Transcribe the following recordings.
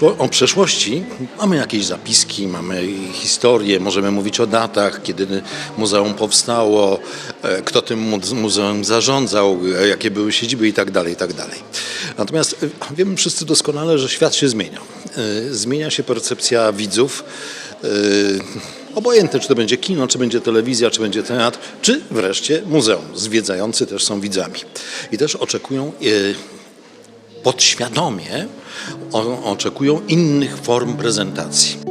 O przeszłości mamy jakieś zapiski, mamy historię, możemy mówić o datach, kiedy muzeum powstało, e, kto tym mu- muzeum zarządzał, e, jakie były siedziby i tak dalej, i tak. Natomiast e, wiemy wszyscy doskonale, że świat się zmienia. Zmienia się percepcja widzów. Obojętne, czy to będzie kino, czy będzie telewizja, czy będzie teatr, czy wreszcie muzeum. Zwiedzający też są widzami. I też oczekują podświadomie oczekują innych form prezentacji.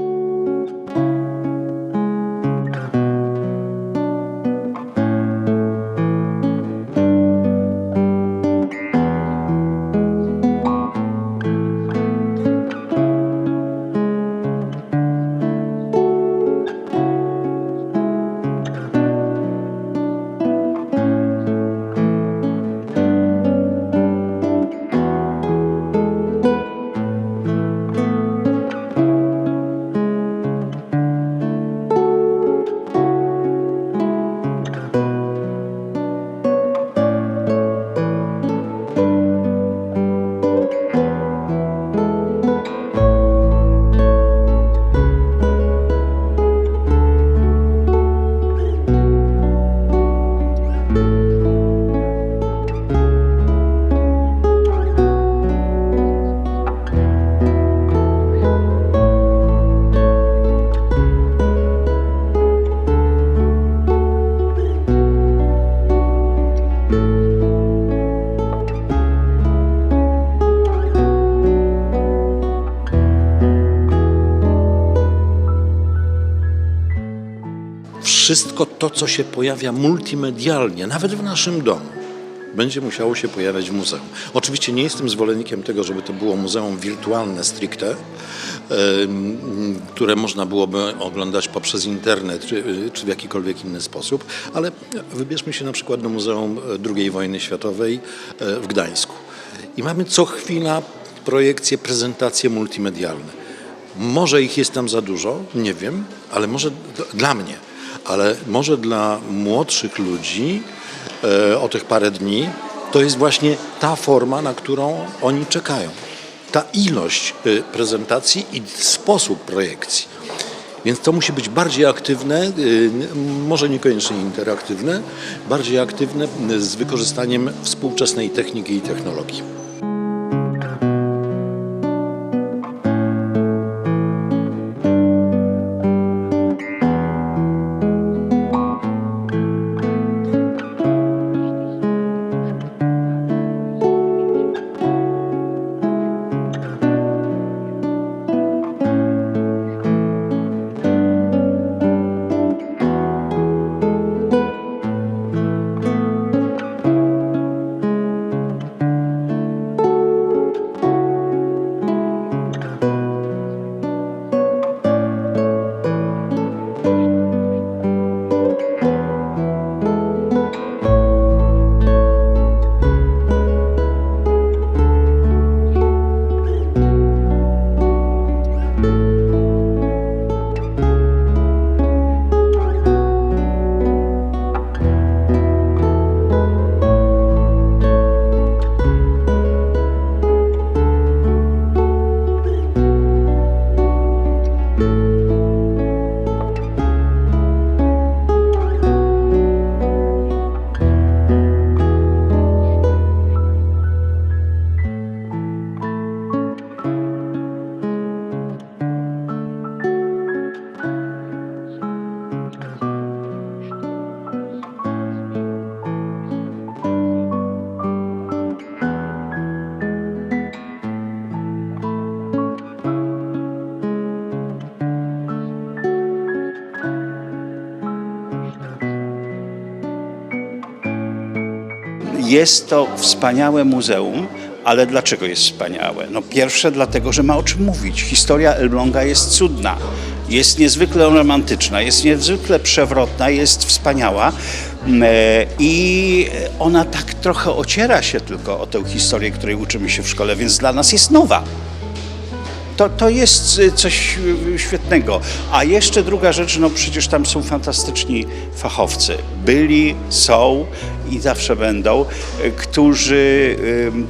Wszystko to, co się pojawia multimedialnie, nawet w naszym domu, będzie musiało się pojawiać w muzeum. Oczywiście nie jestem zwolennikiem tego, żeby to było muzeum wirtualne stricte, które można byłoby oglądać poprzez internet czy, w jakikolwiek inny sposób, ale wybierzmy się na przykład do Muzeum II wojny światowej e, w Gdańsku. I mamy co chwila projekcje, prezentacje multimedialne. Może ich jest tam za dużo, nie wiem, ale może dla mnie, ale może dla młodszych ludzi e, o tych parę dni to jest właśnie ta forma, na którą oni czekają. Ta ilość e, prezentacji i sposób projekcji. Więc to musi być bardziej aktywne, y, może niekoniecznie interaktywne, bardziej aktywne y, z wykorzystaniem współczesnej techniki i technologii. Jest to wspaniałe muzeum, ale dlaczego jest wspaniałe? No pierwsze dlatego, że ma o czym mówić. Historia Elbląga jest cudna, jest niezwykle romantyczna, jest niezwykle przewrotna, jest wspaniała Mm, e, i ona tak trochę ociera się tylko o tę historię, której uczymy się w szkole, więc dla nas jest nowa. To, to jest y, coś y, świetnego. A jeszcze druga rzecz, no przecież tam są fantastyczni fachowcy. Byli, są i zawsze będą, e, którzy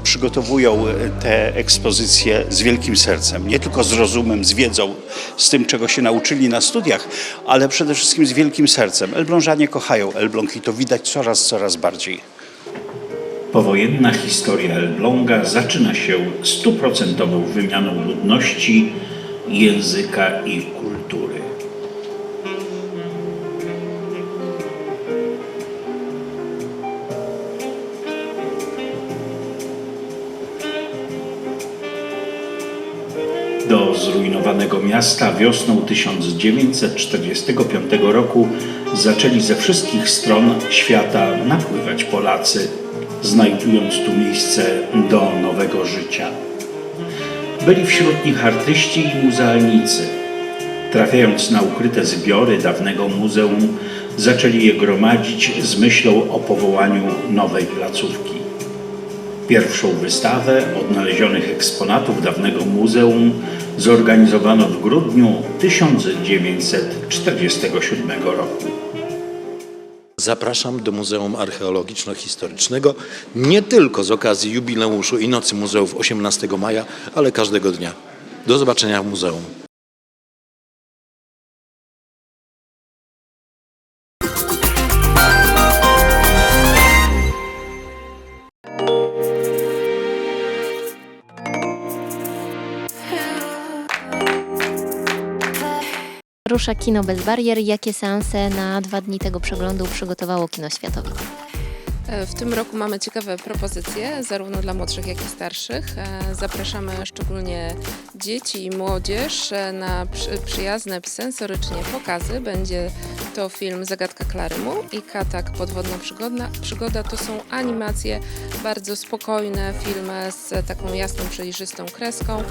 przygotowują te ekspozycje z wielkim sercem. Nie tylko z rozumem, z wiedzą, z tym, czego się nauczyli na studiach, ale przede wszystkim z wielkim sercem. Elblążanie kochają Elbląg i to widać coraz, coraz bardziej. Powojenna historia Elbląga zaczyna się stuprocentową wymianą ludności, języka i kultury. Zrujnowanego miasta wiosną 1945 roku zaczęli ze wszystkich stron świata napływać Polacy, znajdując tu miejsce do nowego życia. Byli wśród nich artyści i muzealnicy. Trafiając na ukryte zbiory dawnego muzeum, zaczęli je gromadzić z myślą o powołaniu nowej placówki. Pierwszą wystawę odnalezionych eksponatów dawnego muzeum zorganizowano w grudniu 1947 roku. Zapraszam do Muzeum Archeologiczno-Historycznego nie tylko z okazji jubileuszu i Nocy Muzeów 18 maja, ale każdego dnia. Do zobaczenia w muzeum. Rusza Kino Bez Barier. Jakie seanse na dwa dni tego przeglądu przygotowało Kino Światowe? E, W tym roku mamy ciekawe propozycje, zarówno dla młodszych, jak i starszych. E, Zapraszamy szczególnie dzieci i młodzież e, na przy- przyjazne sensorycznie pokazy. Będzie to film Zagadka Klarymu i Katak Podwodna Przygoda. Przygoda to są animacje bardzo spokojne, filmy z taką jasną, przejrzystą kreską.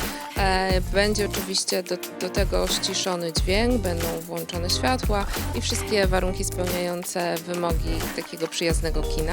Będzie oczywiście do, do tego ściszony dźwięk, będą włączone światła i wszystkie warunki spełniające wymogi takiego przyjaznego kina.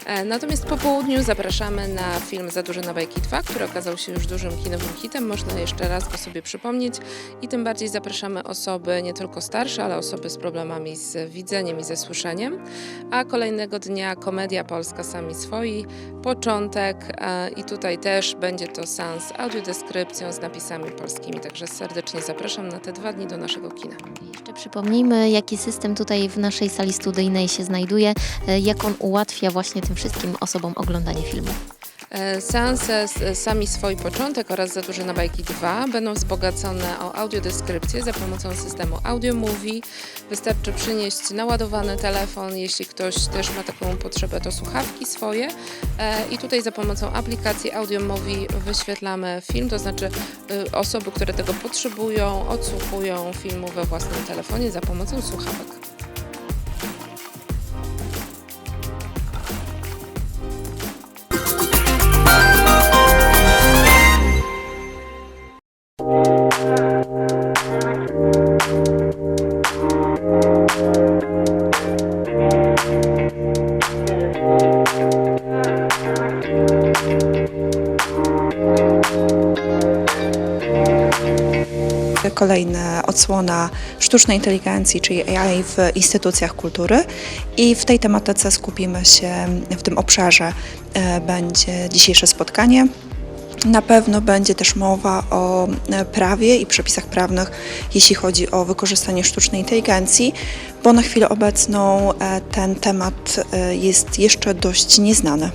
Natomiast po południu zapraszamy na film Za duże na bajki 2, który okazał się już dużym kinowym hitem. Można jeszcze raz go sobie przypomnieć i tym bardziej zapraszamy osoby nie tylko starsze, ale osoby z problemami z widzeniem i ze słyszeniem. A kolejnego dnia komedia polska Sami Swoi, początek e, i tutaj też będzie to seans z audiodeskrypcją z napisami polskimi. Także serdecznie zapraszam na te dwa dni do naszego kina. Jeszcze przypomnijmy, jaki system tutaj w naszej sali studyjnej się znajduje, e, jak on ułatwia właśnie tym wszystkim osobom oglądanie filmu. E, Seanse Sami Swój Początek oraz Za duże na bajki 2 będą wzbogacone o audiodeskrypcję za pomocą systemu Audio Movie. Wystarczy przynieść naładowany telefon, jeśli ktoś też ma taką potrzebę, to słuchawki swoje. E, I tutaj za pomocą aplikacji Audio Movie wyświetlamy film, to znaczy y, osoby, które tego potrzebują, odsłuchują filmu we własnym telefonie za pomocą słuchawek. Kolejna odsłona sztucznej inteligencji, czyli AI w instytucjach kultury i w tej tematyce skupimy się, w tym obszarze e, będzie dzisiejsze spotkanie. Na pewno będzie też mowa o e, prawie i przepisach prawnych, jeśli chodzi o wykorzystanie sztucznej inteligencji, bo na chwilę obecną e, ten temat jest jeszcze dość nieznany.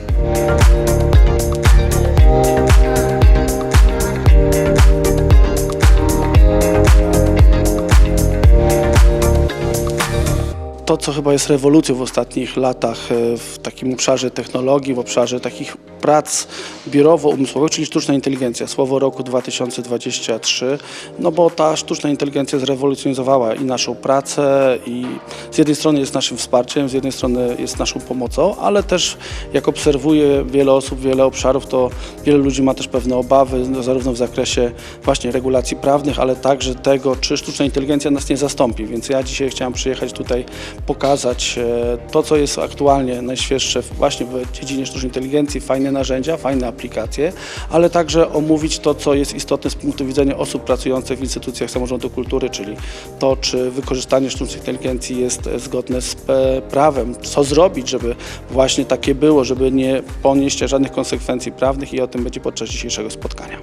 To, co chyba jest rewolucją w ostatnich latach e, w takim obszarze technologii, w obszarze takich prac biurowo-umysłowych, czyli sztuczna inteligencja, słowo roku 2023, no bo ta sztuczna inteligencja zrewolucjonizowała i naszą pracę i z jednej strony jest naszym wsparciem, z jednej strony jest naszą pomocą, ale też jak obserwuję wiele osób, wiele obszarów, to wiele ludzi ma też pewne obawy, no, zarówno w zakresie właśnie regulacji prawnych, ale także tego, czy sztuczna inteligencja nas nie zastąpi. Więc ja dzisiaj chciałem przyjechać tutaj pokazać e, to, co jest aktualnie najświeższe właśnie w dziedzinie sztucznej inteligencji, fajne narzędzia, fajne aplikacje, ale także omówić to, co jest istotne z punktu widzenia osób pracujących w instytucjach samorządu kultury, czyli to, czy wykorzystanie sztucznej inteligencji jest e, zgodne z e, prawem, co zrobić, żeby właśnie takie było, żeby nie ponieść żadnych konsekwencji prawnych i o tym będzie podczas dzisiejszego spotkania.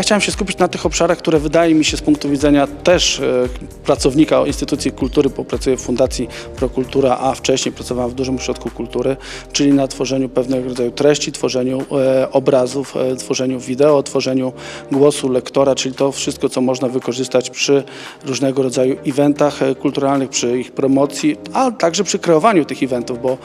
Ja chciałem się skupić na tych obszarach, które wydaje mi się z punktu widzenia też e, pracownika instytucji kultury, bo pracuję w Fundacji Prokultura, a wcześniej pracowałem w Dużym Ośrodku Kultury, czyli na tworzeniu pewnego rodzaju treści, tworzeniu e, obrazów, e, tworzeniu wideo, tworzeniu głosu lektora, czyli to wszystko, co można wykorzystać przy różnego rodzaju eventach kulturalnych, przy ich promocji, a także przy kreowaniu tych eventów, bo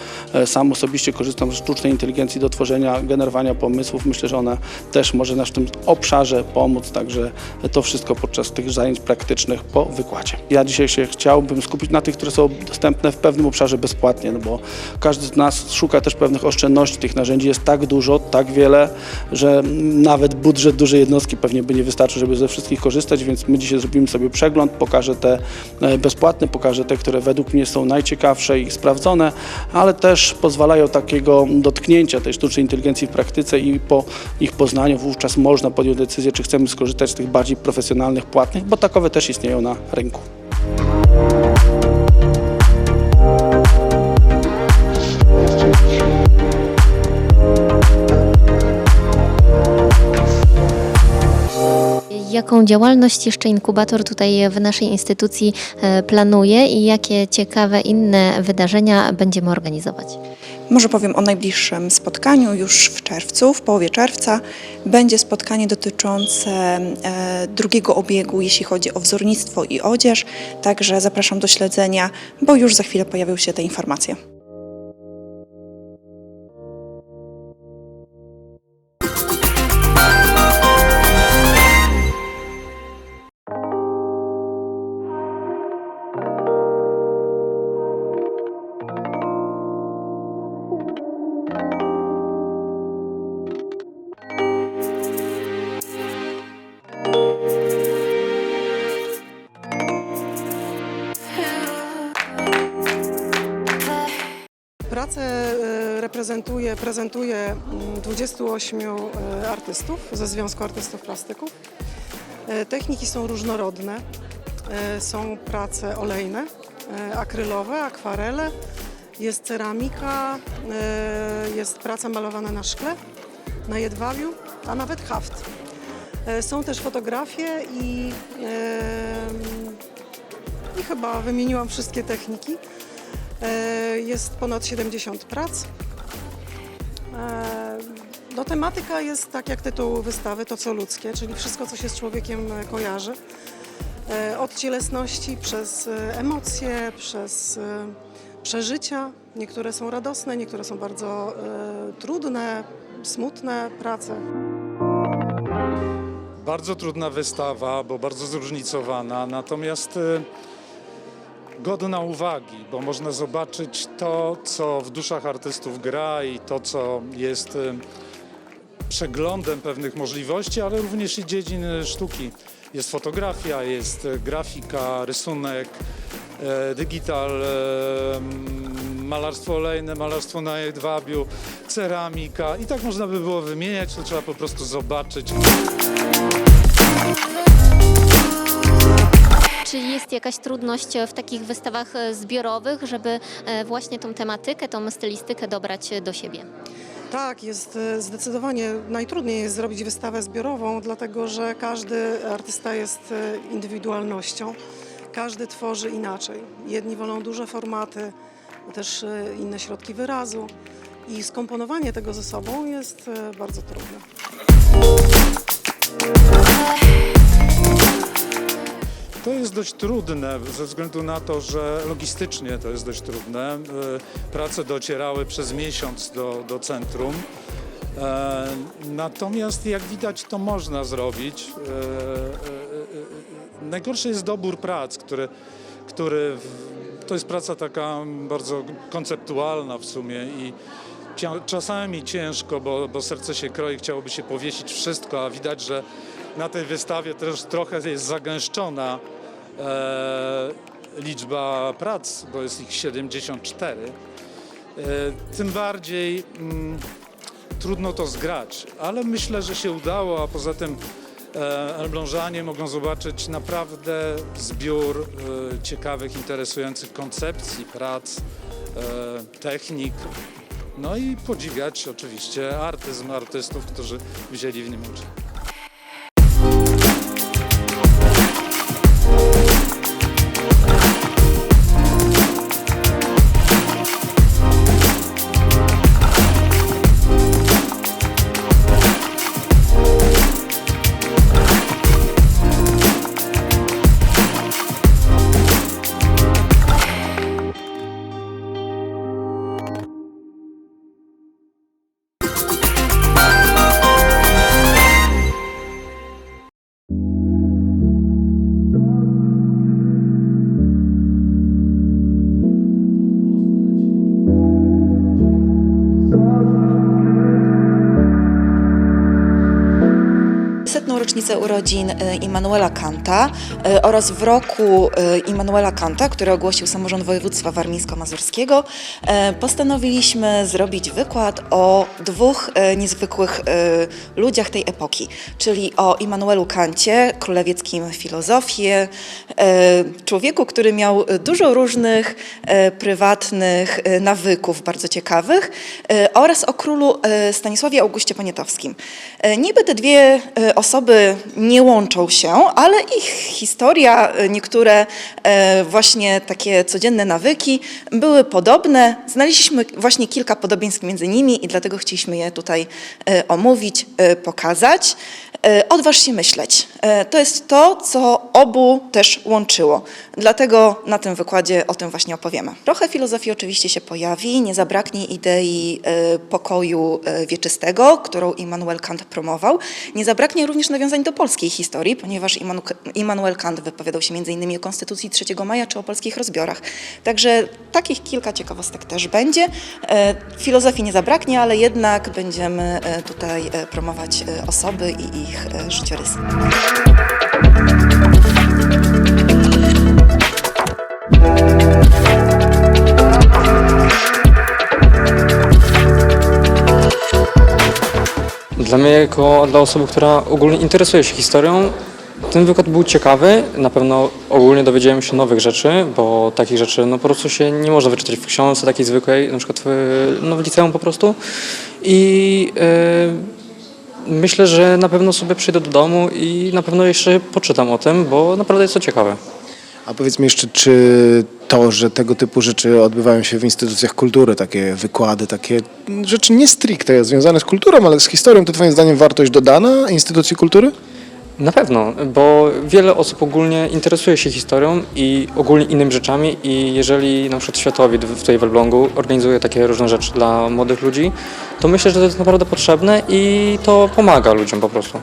sam osobiście korzystam z sztucznej inteligencji do tworzenia, generowania pomysłów. Myślę, że ona też może nam w tym obszarze pomóc, także to wszystko podczas tych zajęć praktycznych po wykładzie. Ja dzisiaj się chciałbym skupić na tych, które są dostępne w pewnym obszarze bezpłatnie, no bo każdy z nas szuka też pewnych oszczędności. Tych narzędzi jest tak dużo, tak wiele, że nawet budżet dużej jednostki pewnie by nie wystarczył, żeby ze wszystkich korzystać, więc my dzisiaj zrobimy sobie przegląd, pokażę te e, bezpłatne, pokażę te, które według mnie są najciekawsze i sprawdzone, ale też pozwalają takiego dotknięcia tej sztucznej inteligencji w praktyce i po ich poznaniu wówczas można podjąć decyzję, czy chcemy skorzystać z tych bardziej profesjonalnych, płatnych, bo takowe też istnieją na rynku. Jaką działalność jeszcze inkubator tutaj w naszej instytucji e, planuje i jakie ciekawe inne wydarzenia będziemy organizować? Może powiem o najbliższym spotkaniu już w czerwcu, w połowie czerwca. Będzie spotkanie dotyczące e, drugiego obiegu, jeśli chodzi o wzornictwo i odzież. Także zapraszam do śledzenia, bo już za chwilę pojawią się te informacje. Reprezentuje, prezentuje mm, 28 e, artystów ze Związku Artystów Plastyków. E, Techniki są różnorodne. E, Są prace olejne, akrylowe, akwarele, jest ceramika, jest praca malowana na szkle, na jedwabiu, a nawet haft. Są też fotografie i, i chyba wymieniłam wszystkie techniki. Jest ponad 70 prac. E, No, tematyka jest, tak jak tytuł wystawy, to co ludzkie, czyli wszystko, co się z człowiekiem e, kojarzy. E, Od cielesności przez emocje, przez przeżycia. Niektóre są radosne, niektóre są bardzo trudne, smutne prace. Bardzo trudna wystawa, bo bardzo zróżnicowana, natomiast godna uwagi, bo można zobaczyć to, co w duszach artystów gra i to, co jest e, przeglądem pewnych możliwości, ale również i dziedzin e, sztuki. Jest fotografia, jest e, grafika, rysunek, digital, malarstwo olejne, malarstwo na jedwabiu, ceramika i tak można by było wymieniać, to trzeba po prostu zobaczyć. Czy jest jakaś trudność w takich wystawach e, zbiorowych, żeby e, właśnie tą tematykę, tą stylistykę dobrać do siebie? Tak, jest e, zdecydowanie najtrudniej jest zrobić wystawę zbiorową, dlatego że każdy artysta jest e, indywidualnością. Każdy tworzy inaczej. Jedni wolą duże formaty, też e, inne środki wyrazu i skomponowanie tego ze sobą jest e, bardzo trudne. To jest dość trudne ze względu na to, że logistycznie to jest dość trudne. Y, Prace docierały przez miesiąc do, do centrum E, Natomiast jak widać to można zrobić. E, e, e, e, Najgorszy jest dobór prac, który, który to jest praca taka bardzo konceptualna w sumie i czasami ciężko, bo, bo serce się kroi, chciałoby się powiesić wszystko, a widać, że na tej wystawie też trochę jest zagęszczona e, liczba prac, bo jest ich 74. E, tym bardziej mm, trudno to zgrać, ale myślę, że się udało, a poza tym e, Elblążanie mogą zobaczyć naprawdę zbiór e, ciekawych, interesujących koncepcji, prac, e, technik, no i podziwiać oczywiście artyzm artystów, którzy wzięli w nim udział. Urodzin e, Immanuela Kanta e, oraz w roku e, Immanuela Kanta, który ogłosił samorząd województwa warmińsko-mazurskiego, postanowiliśmy zrobić wykład o dwóch niezwykłych ludziach tej epoki, czyli o Immanuelu Kancie, królewieckim filozofie, człowieku, który miał dużo różnych prywatnych nawyków bardzo ciekawych oraz o królu Stanisławie Augustie Poniatowskim. Niby te dwie osoby nie łączą się, ale ich historia, e, niektóre e, właśnie takie codzienne nawyki były podobne. Znaleźliśmy właśnie kilka podobieństw między nimi i dlatego chcieliśmy je tutaj e, omówić, pokazać. Odważ się myśleć. To jest to, co obu też łączyło. Dlatego na tym wykładzie o tym właśnie opowiemy. Trochę filozofii oczywiście się pojawi, nie zabraknie idei pokoju wieczystego, którą Immanuel Kant promował. Nie zabraknie również nawiązań do polskiej historii, ponieważ Immanu- Immanuel Kant wypowiadał się m.in. o Konstytucji 3 maja czy o polskich rozbiorach. Także takich kilka ciekawostek też będzie. E, Filozofii nie zabraknie, ale jednak będziemy e, tutaj e, promować osoby i ich życiorysy. Dla mnie, jako dla osoby, która ogólnie interesuje się historią, ten wykład był ciekawy. Na pewno ogólnie dowiedziałem się nowych rzeczy, bo takich rzeczy no, po prostu się nie można wyczytać w książce takiej zwykłej, na przykład w, no, w liceum po prostu. I e, myślę, że na pewno sobie przyjdę do domu i na pewno jeszcze poczytam o tym, bo naprawdę jest to ciekawe. A powiedz mi jeszcze, czy to, że tego typu rzeczy odbywają się w instytucjach kultury, takie wykłady, takie rzeczy nie stricte związane z kulturą, ale z historią, to twoim zdaniem wartość dodana instytucji kultury? Na pewno, bo wiele osób ogólnie interesuje się historią i ogólnie innymi rzeczami i jeżeli na przykład Światowid w- tutaj w Elblągu organizuje takie różne rzeczy dla młodych ludzi, to myślę, że to jest naprawdę potrzebne i to pomaga ludziom po prostu.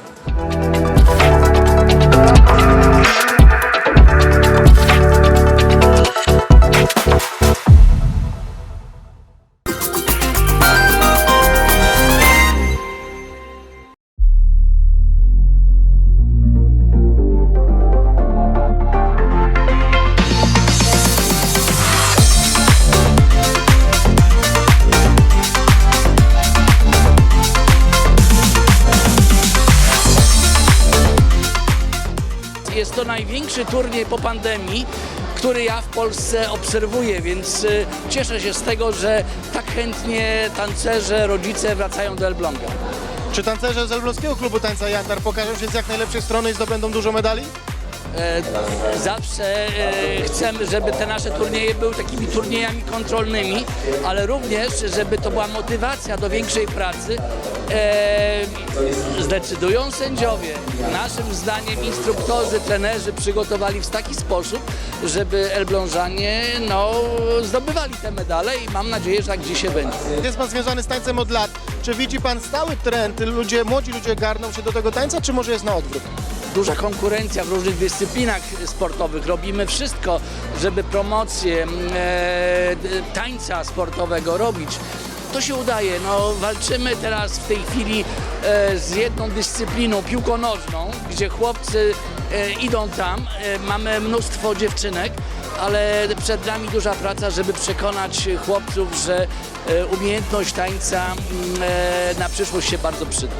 Turniej po pandemii, który ja w Polsce obserwuję, więc y, cieszę się z tego, że tak chętnie tancerze, rodzice wracają do Elbląga. Czy tancerze z Elbląskiego Klubu Tańca Jantar pokażą się z jak najlepszej strony i zdobędą dużo medali? E, Zawsze e, chcemy, żeby te nasze turnieje były takimi turniejami kontrolnymi, ale również, żeby to była motywacja do większej pracy. E, Zdecydują sędziowie. Naszym zdaniem instruktorzy, trenerzy przygotowali w taki sposób, żeby Elblążanie no, zdobywali te medale i mam nadzieję, że tak dzisiaj będzie. Jest pan związany z tańcem od lat. Czy widzi pan stały trend? Ludzie, młodzi ludzie garną się do tego tańca, czy może jest na odwrót? Duża konkurencja w różnych dyscyplinach sportowych. Robimy wszystko, żeby promocję mm, e, tańca sportowego robić. To się udaje. No, walczymy teraz w tej chwili e, z jedną dyscypliną piłką nożną, gdzie chłopcy e, idą tam. E, mamy mnóstwo dziewczynek, ale przed nami duża praca, żeby przekonać chłopców, że e, umiejętność tańca mm, e, na przyszłość się bardzo przyda.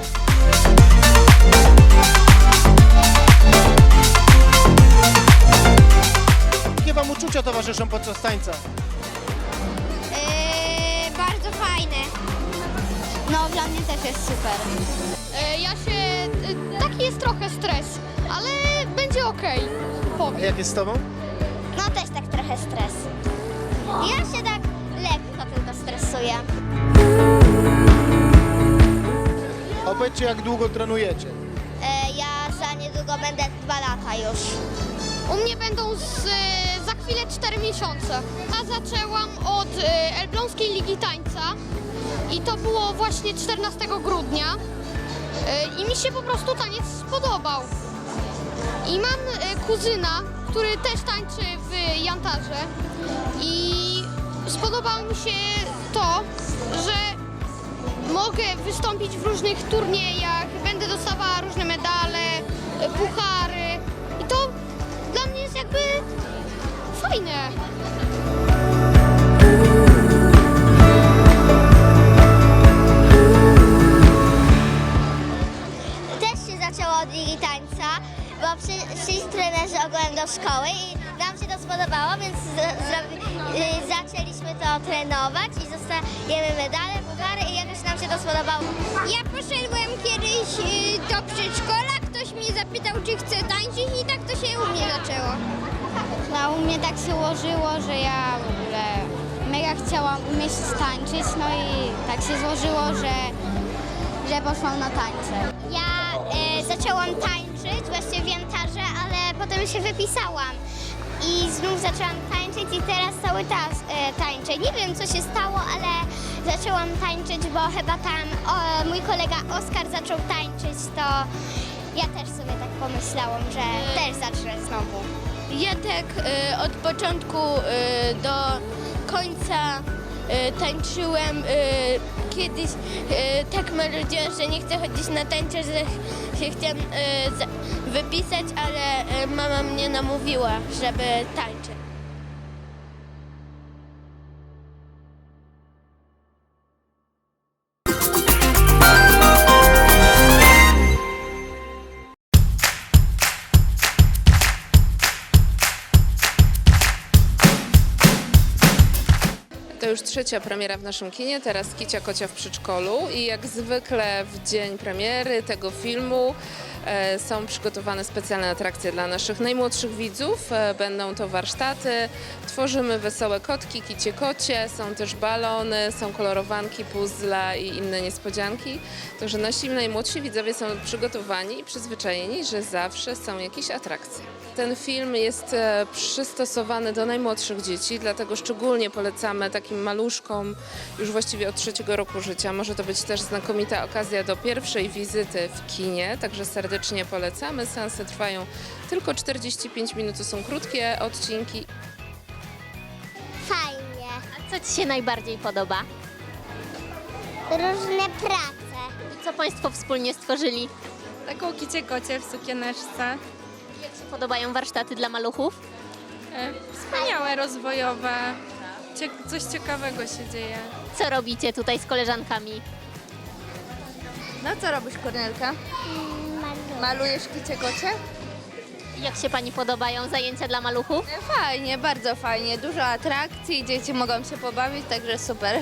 Jakie wam uczucia towarzyszą podczas tańca? Eee, bardzo fajne. No, dla mnie też jest super. Ja się. Taki jest trochę stres, ale będzie okej. A Powiem. jak jest z tobą? No, też tak trochę stres. Ja się tak lekko tylko stresuję. Opowiedzcie, jak długo trenujecie. Eee, ja za niedługo będę dwa lata już. U mnie będą z, e, chwilę 4 miesiące. A zaczęłam od e, Elbląskiej Ligi Tańca i to było właśnie 14 grudnia. E, I mi się po prostu taniec spodobał. I mam e, kuzyna, który też tańczy w Jantarze i spodobało mi się to, że mogę wystąpić w różnych turniejach, będę dostawała różne medale, puchary i to dla mnie jest jakby fajne. Też się zaczęło od ligi tańca, bo przyszli trenerzy ogółem do szkoły i nam się to spodobało, więc z- zrobi, y, zaczęliśmy to trenować i dostajemy medale, puchary i jakoś nam się to spodobało. Ja poszedłem kiedyś y, do przedszkola, u mnie tak się ułożyło, że ja w ogóle mega chciałam umieć tańczyć, no i tak się złożyło, że że poszłam na tańce. Ja e, zaczęłam tańczyć właśnie w Jantarze, ale potem się wypisałam. I znów zaczęłam tańczyć i teraz cały czas e, tańczę. Nie wiem co się stało, ale zaczęłam tańczyć, bo chyba tam o, mój kolega Oskar zaczął tańczyć, to ja też sobie tak pomyślałam, że też zacznę znowu. Ja tak e, od początku e, do końca e, tańczyłem. Kiedyś tak marudziłam, że nie chcę chodzić na tańce, że się chciałam wypisać, ale mama mnie namówiła, żeby tańczyć. Już trzecia premiera w naszym kinie, teraz Kicia Kocia w przedszkolu i jak zwykle w dzień premiery tego filmu e, są przygotowane specjalne atrakcje dla naszych najmłodszych widzów. E, będą to warsztaty, tworzymy wesołe kotki, kicie kocie, są też balony, są kolorowanki, puzzle i inne niespodzianki. Także nasi najmłodsi widzowie są przygotowani i przyzwyczajeni, że zawsze są jakieś atrakcje. Ten film jest e, przystosowany do najmłodszych dzieci, dlatego szczególnie polecamy takim maluszkom już właściwie od trzeciego roku życia. Może to być też znakomita okazja do pierwszej wizyty w kinie, także serdecznie polecamy. Seanse trwają tylko 45 minut, to są krótkie odcinki. Fajnie. A co Ci się najbardziej podoba? Różne prace. I co Państwo wspólnie stworzyli? Taką kicie kocie w sukieneczce. Podobają warsztaty dla maluchów? E, Wspaniałe, rozwojowe. coś ciekawego się dzieje. Co robicie tutaj z koleżankami? No co robisz, Kornelka? Malujesz kicie kocie? Jak się Pani podobają zajęcia dla maluchów? Fajnie, bardzo fajnie. Dużo atrakcji, dzieci mogą się pobawić, także super.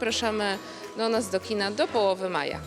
Zapraszamy do nas do kina do połowy maja.